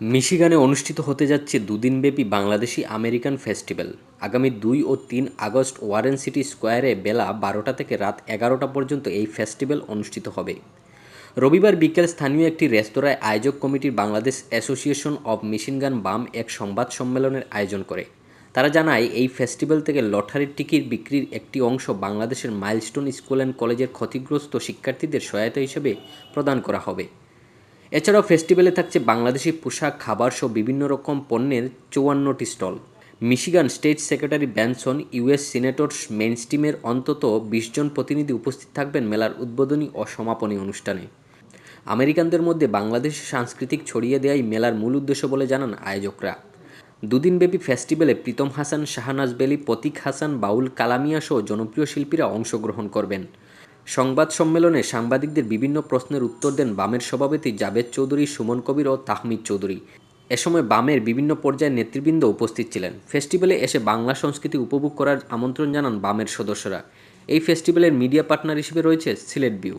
মিশিগানে অনুষ্ঠিত হতে যাচ্ছে দুদিনব্যাপী বাংলাদেশি আমেরিকান ফেস্টিভ্যাল। আগামী দুই ও তিন আগস্ট ওয়ারেন সিটি স্কোয়ারে বেলা বারোটা থেকে রাত এগারোটা পর্যন্ত এই ফেস্টিভ্যাল অনুষ্ঠিত হবে। রবিবার বিকেল স্থানীয় একটি রেস্তোরাঁয় আয়োজক কমিটির বাংলাদেশ অ্যাসোসিয়েশন অব মেশিনগান বাম এক সংবাদ সম্মেলনের আয়োজন করে। তারা জানায়, এই ফেস্টিভ্যাল থেকে লটারির টিকিট বিক্রির একটি অংশ বাংলাদেশের মাইলস্টোন স্কুল অ্যান্ড কলেজের ক্ষতিগ্রস্ত শিক্ষার্থীদের সহায়তা হিসেবে প্রদান করা হবে। এছাড়াও ফেস্টিভ্যালে থাকছে বাংলাদেশি পোশাক, খাবার সহ বিভিন্ন রকম পণ্যের চৌয়ান্নটি stall. Michigan state secretary Benson US senators মেইনস্ট্রিমের অন্তত বিশ জন প্রতিনিধি উপস্থিত থাকবেন মেলার উদ্বোধনী ও সমাপনী অনুষ্ঠানে। আমেরিকানদের মধ্যে বাংলাদেশের সাংস্কৃতিক ছড়িয়ে দেয়াই মেলার মূল উদ্দেশ্য বলে জানান আয়োজকরা। দুদিনব্যাপী ফেস্টিভ্যালে প্রীতম হাসান, শাহনাজ বেলি, প্রতীক হাসান, বাউল কালামিয়া সহ জনপ্রিয় শিল্পীরা অংশগ্রহণ করবেন। সংবাদ সম্মেলনে সাংবাদিকদের বিভিন্ন প্রশ্নের উত্তর দেন বামের সভাপতি জাবেদ চৌধুরী, সুমন কবির ও তাহমিদ চৌধুরী। এ সময় বামের বিভিন্ন পর্যায়ের নেতৃবৃন্দ উপস্থিত ছিলেন। ফেস্টিভ্যালে এসে বাংলা সংস্কৃতি উপভোগ করার আমন্ত্রণ জানান বামের সদস্যরা। এই ফেস্টিভ্যালের মিডিয়া পার্টনার হিসেবে রয়েছে সিলেট ভিউ